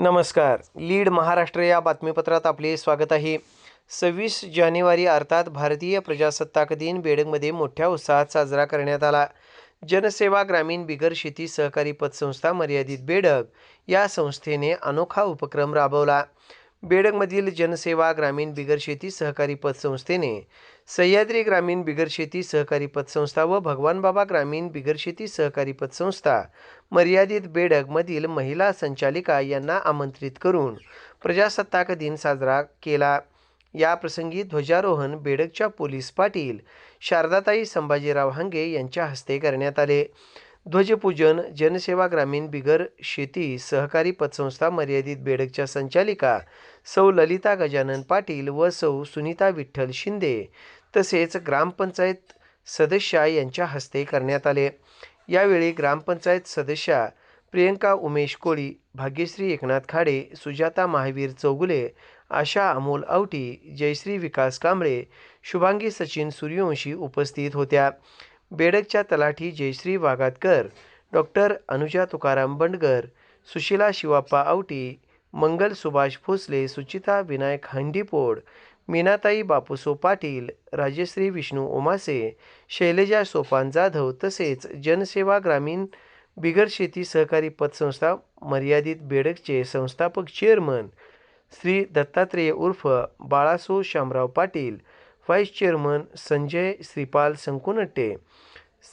नमस्कार. लीड महाराष्ट्र या बातमीपत्रात आपले स्वागत आहे. सव्वीस जानेवारी अर्थात भारतीय प्रजासत्ताक दिन बेडगमध्ये मोठ्या उत्साहात साजरा करण्यात आला. जनसेवा ग्रामीण बिगर शेती सहकारी पतसंस्था मर्यादित बेडग या संस्थेने अनोखा उपक्रम राबवला. बेडकमधील जनसेवा ग्रामीण बिगर शेती सहकारी पतसंस्थेने सह्याद्री ग्रामीण बिगर शेती सहकारी पतसंस्था व भगवानबाबा ग्रामीण बिगर शेती सहकारी पतसंस्था मर्यादित बेडकमधील महिला संचालिका यांना आमंत्रित करून प्रजासत्ताक दिन साजरा केला. या प्रसंगी ध्वजारोहण बेडकच्या पोलीस पाटील शारदाताई संभाजीराव हांगे यांच्या हस्ते करण्यात आले. ध्वजपूजन जनसेवा ग्रामीण बिगर शेती सहकारी पतसंस्था मर्यादित बेडकच्या संचालिका सौ ललिता गजानन पाटील व सौ सुनीता विठ्ठल शिंदे तसेच ग्रामपंचायत सदस्या यांच्या हस्ते करण्यात आले. यावेळी ग्रामपंचायत सदस्या प्रियंका उमेश कोळी भाग्यश्री एकनाथ खाडे सुजाता महावीर चौगुले आशा अमोल आवटी जयश्री विकास कांबळे शुभांगी सचिन सूर्यवंशी उपस्थित होत्या. बेडकच्या तलाठी जयश्री वागातकर डॉक्टर अनुजा तुकाराम बंडगर सुशिला शिवाप्पा आवटी मंगल सुभाष भोसले सुचिता विनायक हंडीपोड मीनाताई बापूसो पाटील राजश्री विष्णू ओमासे शैलजा सोपान जाधव तसेच जनसेवा ग्रामीण बिगर शेती सहकारी पतसंस्था मर्यादित बेडकचे संस्थापक चेअरमन श्री दत्तात्रेय उर्फ बाळासो शामराव पाटील व्हाईस चेअरमन संजय श्रीपाल संकुनट्टे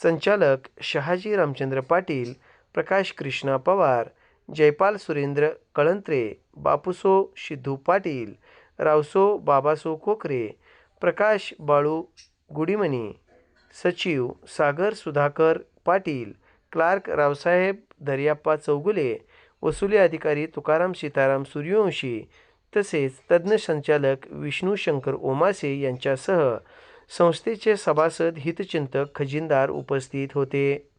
संचालक शहाजी रामचंद्र पाटील प्रकाश कृष्णा पवार जयपाल सुरेंद्र कळंत्रे बापूसो सिद्धू पाटील रावसो बाबासो कोकरे प्रकाश बाळू गुडीमनी सचिव सागर सुधाकर पाटील क्लार्क रावसाहेब दर्याप्पा चौगुले वसुली अधिकारी तुकाराम सीताराम सूर्यवंशी तसेच तज्ज्ञ संचालक विष्णू शंकर ओमासे यांच्यासह संस्थेचे सभासद हितचिंतक खजिनदार उपस्थित होते.